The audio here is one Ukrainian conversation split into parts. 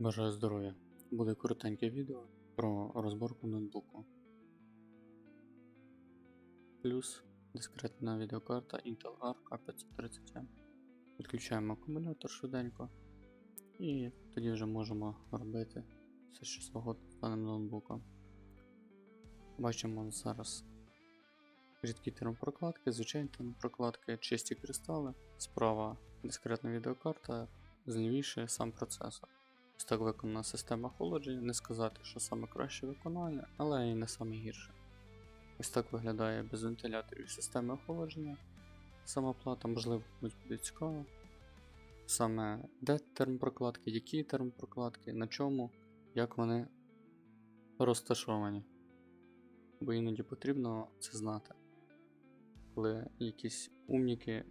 Бажаю здоров'я. Буде коротеньке відео про розборку ноутбуку. Плюс дискретна відеокарта Intel Arc A530M. Підключаємо акумулятор швиденько. І тоді вже можемо робити все, що з даним ноутбуком. Бачимо зараз рідкі термопрокладки, звичайні термопрокладки, чисті кристали, справа дискретна відеокарта, злівіше сам процесор. Ось так виконана система охолодження, не сказати, що саме краще виконання, але і не саме гірше. Ось так виглядає без вентиляторів системи охолодження. Сама плата, можливо, комусь буде цікаво. Саме де термопрокладки, які термопрокладки, на чому, як вони розташовані. Бо іноді потрібно це знати. Коли якісь умніки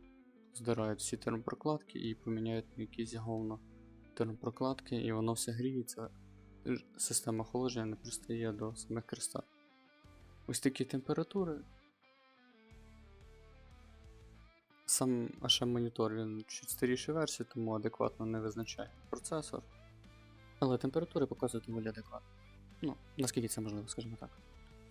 здирають всі термопрокладки і поміняють на якісь говно термопрокладки, і воно все гріється. Система охолодження не пристає до самих кристалів. Ось такі температури. Сам HM монітор він чуть старішої версії, тому адекватно не визначає процесор. Але температури показують доволі адекватно. Ну, наскільки це можливо, скажімо так.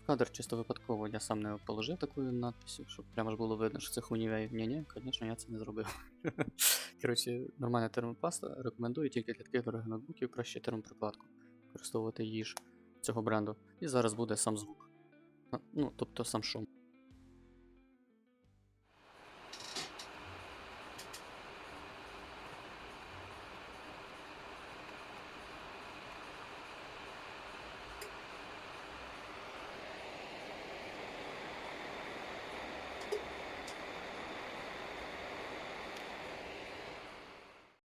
Кадр чисто випадково я сам не положив такою надписю, щоб прямо ж було видно, що це хунівей. Ні-ні, звісно, я це не зробив. Коротше, нормальна термопаста. Рекомендую тільки для таких дорогих ноутбуків краще термопрокладку. Використовувати її ж цього бренду. І зараз буде сам звук. Ну, тобто сам шум.